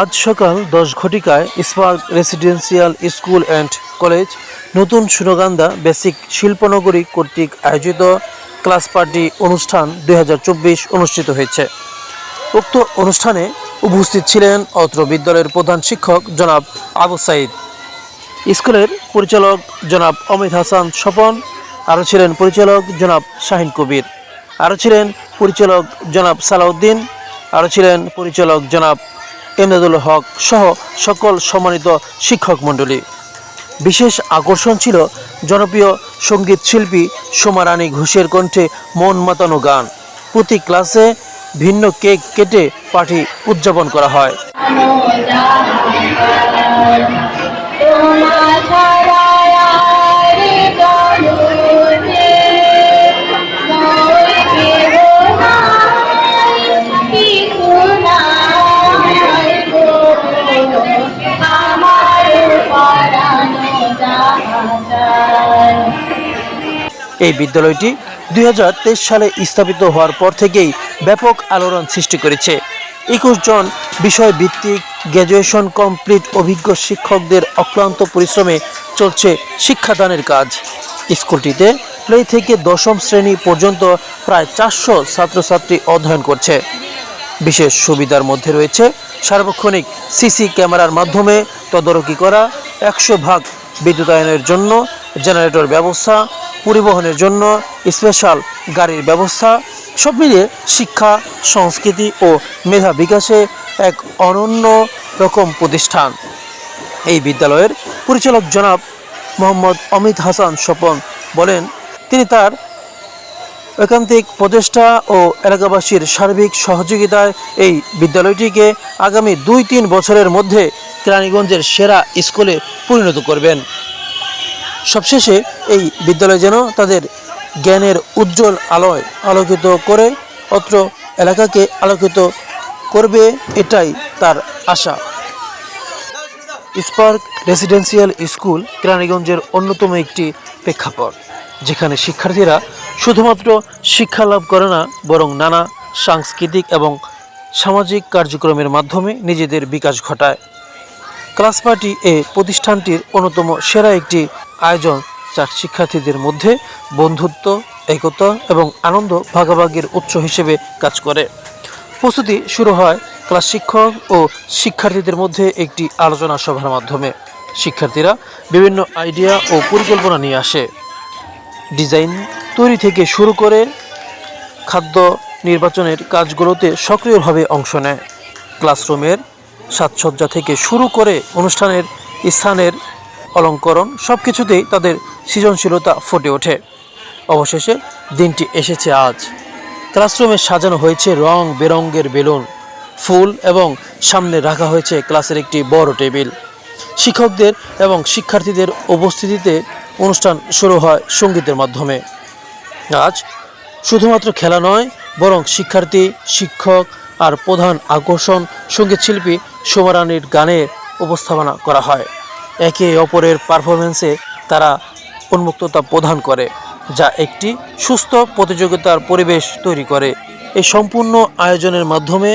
আজ সকাল দশ ঘটিকায় Spark residential school and college নতুন সুনগান্দা বেসিক শিল্পনগরী কর্তৃক আয়োজিত ক্লাস পার্টি অনুষ্ঠান দু হাজার চব্বিশ অনুষ্ঠিত হয়েছে। উক্ত অনুষ্ঠানে উপস্থিত ছিলেন অত্র বিদ্যালয়ের প্রধান শিক্ষক জনাব আবু সাইদ। স্কুলের পরিচালক জনাব অমিত হাসান স্বপন আরও ছিলেন পরিচালক জনাব শাহিন কবির আরও ছিলেন পরিচালক জনাব সালাউদ্দিন আরও ছিলেন পরিচালক জনাব এমদাদুল হক সহ সকল সম্মানিত শিক্ষক মণ্ডলী। বিশেষ আকর্ষণ ছিল জনপ্রিয় সংগীত শিল্পী সোমারানী ঘোষের কণ্ঠে মন মাতানো গান। প্রতি ক্লাসে ভিন্ন কেক কেটে পার্টি উদযাপন করা হয়। এই বিদ্যালয়টি দু হাজার তেইশ সালে স্থাপিত হওয়ার পর থেকেই ব্যাপক আলোড়ন সৃষ্টি করেছে। একুশ জন বিষয় ভিত্তিক গ্র্যাজুয়েশন কমপ্লিট অভিজ্ঞ শিক্ষকদের অক্লান্ত পরিশ্রমে চলছে শিক্ষাদানের কাজ। স্কুলটিতে প্লে থেকে দশম শ্রেণি পর্যন্ত প্রায় চারশো ছাত্রছাত্রী অধ্যয়ন করছে। বিশেষ সুবিধার মধ্যে রয়েছে সার্বক্ষণিক সিসি ক্যামেরার মাধ্যমে তদারকি করা, একশো ভাগ বিদ্যুতায়নের জন্য জেনারেটর ব্যবস্থা পরিবহনের জন্য স্পেশাল গাড়ির ব্যবস্থা। সব মিলিয়ে শিক্ষা, সংস্কৃতি ও মেধা বিকাশে এক অনন্য রকম প্রতিষ্ঠান। এই বিদ্যালয়ের পরিচালক জনাব মোহাম্মদ অমিত হাসান স্বপন বলেন, তিনি তার একান্তিক প্রচেষ্টা ও এলাকাবাসীর সার্বিক সহযোগিতায় এই বিদ্যালয়টিকে আগামী দুই তিন বছরের মধ্যে কেরানীগঞ্জের সেরা স্কুলে পরিণত করবেন। সবশেষে এই বিদ্যালয় যেন তাদের জ্ঞানের উজ্জ্বল আলোয় আলোকিত করে, অত্র এলাকাকে আলোকিত করবে এটাই তার আশা। স্পার্ক রেসিডেন্সিয়াল স্কুল কেরানীগঞ্জের অন্যতম একটি প্রেক্ষাপট, যেখানে শিক্ষার্থীরা শুধুমাত্র শিক্ষা লাভ করে না, বরং নানা সাংস্কৃতিক এবং সামাজিক কার্যক্রমের মাধ্যমে নিজেদের বিকাশ ঘটায়। ক্লাস পার্টি এ প্রতিষ্ঠানটির অন্যতম সেরা একটি আয়োজন যা শিক্ষার্থীদের মধ্যে বন্ধুত্ব, একতা এবং আনন্দ ভাগাভাগির উৎস হিসেবে কাজ করে। প্রস্তুতি শুরু হয় ক্লাস শিক্ষক ও শিক্ষার্থীদের মধ্যে একটি আলোচনা সভার মাধ্যমে। শিক্ষার্থীরা বিভিন্ন আইডিয়া ও পরিকল্পনা নিয়ে আসে। ডিজাইন তৈরি থেকে শুরু করে খাদ্য নির্বাচনের কাজগুলোতে সক্রিয়ভাবে অংশ নেয়। ক্লাসরুমের সাজসজ্জা থেকে শুরু করে অনুষ্ঠানের স্থানের অলঙ্করণ সব কিছুতেই তাদের সৃজনশীলতা ফুটে ওঠে। অবশেষে দিনটি এসেছে আজ। ক্লাসরুমে সাজানো হয়েছে রং বেরঙ্গের বেলুন, ফুল এবং সামনে রাখা হয়েছে ক্লাসের একটি বড় টেবিল। শিক্ষকদের এবং শিক্ষার্থীদের উপস্থিতিতে অনুষ্ঠান শুরু হয় সঙ্গীতের মাধ্যমে। আজ শুধুমাত্র খেলা নয়, বরং শিক্ষার্থী, শিক্ষক আর প্রধান আকর্ষণ সংগীত শিল্পী সোমারানির গানের উপস্থাপনা করা হয়। একে অপরের পারফরমেন্সে তারা উন্মুক্ততা প্রদান করে, যা একটি সুস্থ প্রতিযোগিতার পরিবেশ তৈরি করে। এই সম্পূর্ণ আয়োজনের মাধ্যমে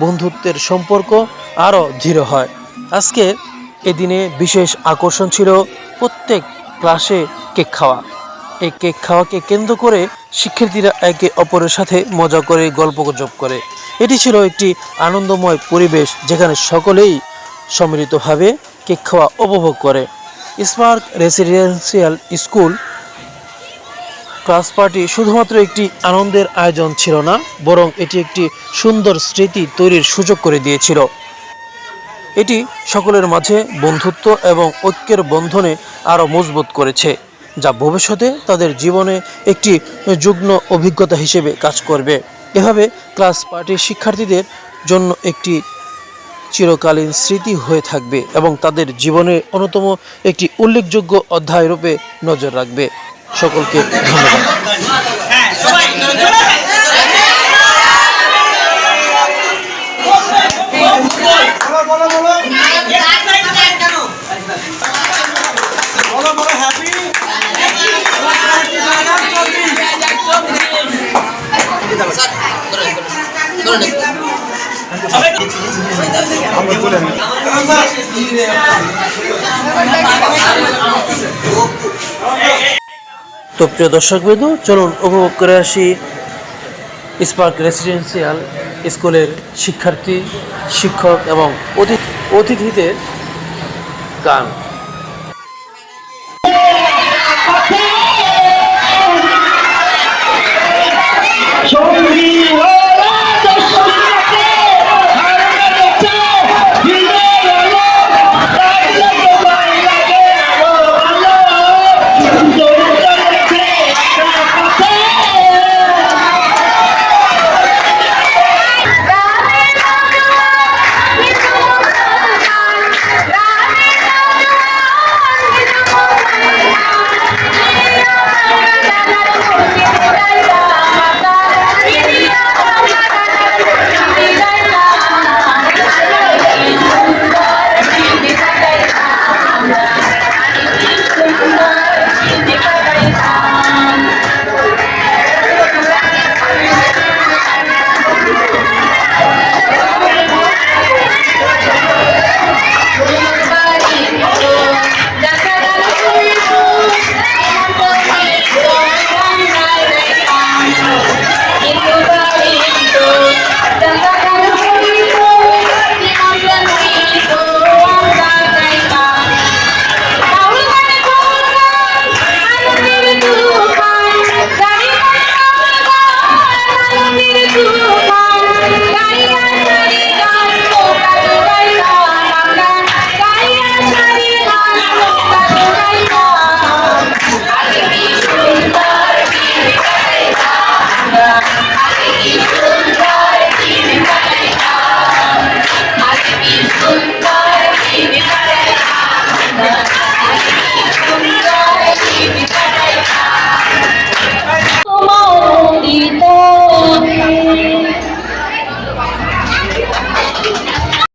বন্ধুত্বের সম্পর্ক আরও দৃঢ় হয়। আজকে এদিনে বিশেষ আকর্ষণ ছিল প্রত্যেক ক্লাসে কেক খাওয়া। এই কেক খাওয়াকে কেন্দ্র করে শিক্ষার্থীরা একে অপরের সাথে মজা করে গল্পগুজব করে। এটি ছিল একটি আনন্দময় পরিবেশ যেখানে সকলেই সম্মিলিতভাবে কেক খাওয়া উপভোগ করে। Spark residential school class party শুধুমাত্র একটি আনন্দের আয়োজন ছিল না, বরং এটি একটি সুন্দর স্মৃতি তৈরির সুযোগ করে দিয়েছিল। এটি সকলের মাঝে বন্ধুত্ব এবং ঐক্যের বন্ধনে আরও মজবুত করেছে, যা ভবিষ্যতে তাদের জীবনে একটি যুগ্ম অভিজ্ঞতা হিসেবে কাজ করবে। এভাবে ক্লাস পার্টির শিক্ষার্থীদের জন্য একটি চিরকালীন স্মৃতি হয়ে থাকবে এবং তাদের জীবনের অন্যতম একটি উল্লেখযোগ্য অধ্যায় রূপে নজর রাখবে। সকলকে ধন্যবাদ। আমরা চলে তো প্রিয় দর্শক বিন্দু চলুন উপভোগ করে আসি স্পার্ক রেসিডেন্সিয়াল স্কুলের শিক্ষার্থী, শিক্ষক এবং অতি- অতিথিদের গান।